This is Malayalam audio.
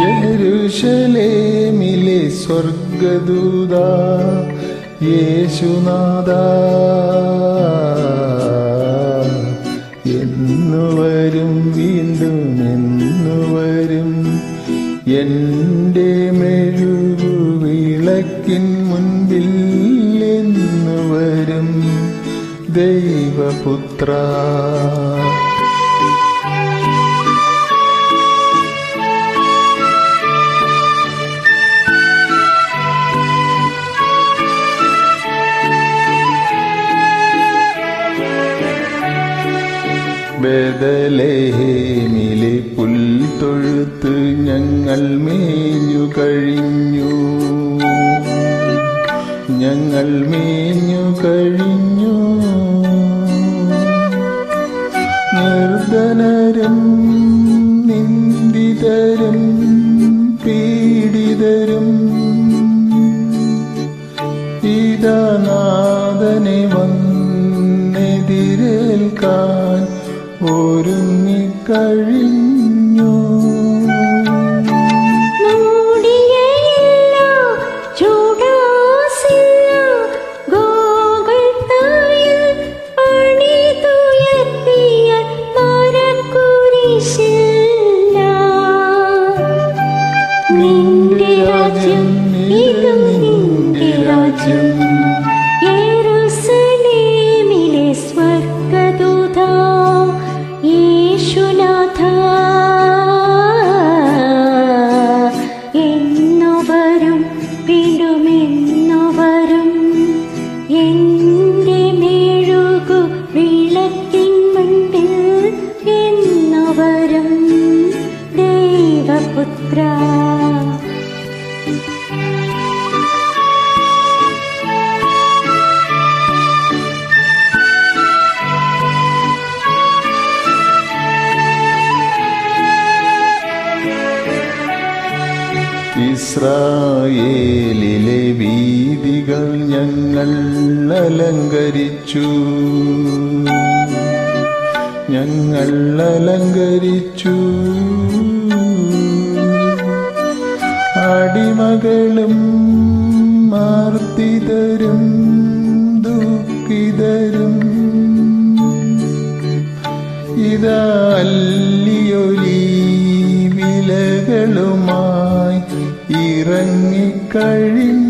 യെരുഷലേമിലെ സ്വർഗദൂത യേശുനാഥ. എന്നു വരും വീണ്ടും എന്നു വരും. എന്റെ മെഴുകു വിളക്കിൻ മുൻപിൽ എന്നു വരും ദൈവപുത്ര. ബദലേമിലെ പുൽത്തൊഴുത്ത് ഞങ്ങൾ മേഞ്ഞു കഴിഞ്ഞു. ഞങ്ങൾ മേഞ്ഞു കഴിഞ്ഞു. നിർധനരും നിന്ദിതരും പീഡിതരും ഇതാനാഥനെ വന്നെതിരേൽക്കാൻ ഒരുങ്ങിക്കഴിഞ്ഞു ഇസ്രായേലിലെ വീതികൾ ഞങ്ങൾ അലങ്കരിച്ചു. ഞങ്ങൾ അലങ്കരിച്ചു. അടിമകളും മാർത്തിതരും ദുഃഖിതരും. ഇതല്ലിയൊലി വിലകളുമായി ഇറങ്ങിക്കഴിഞ്ഞു.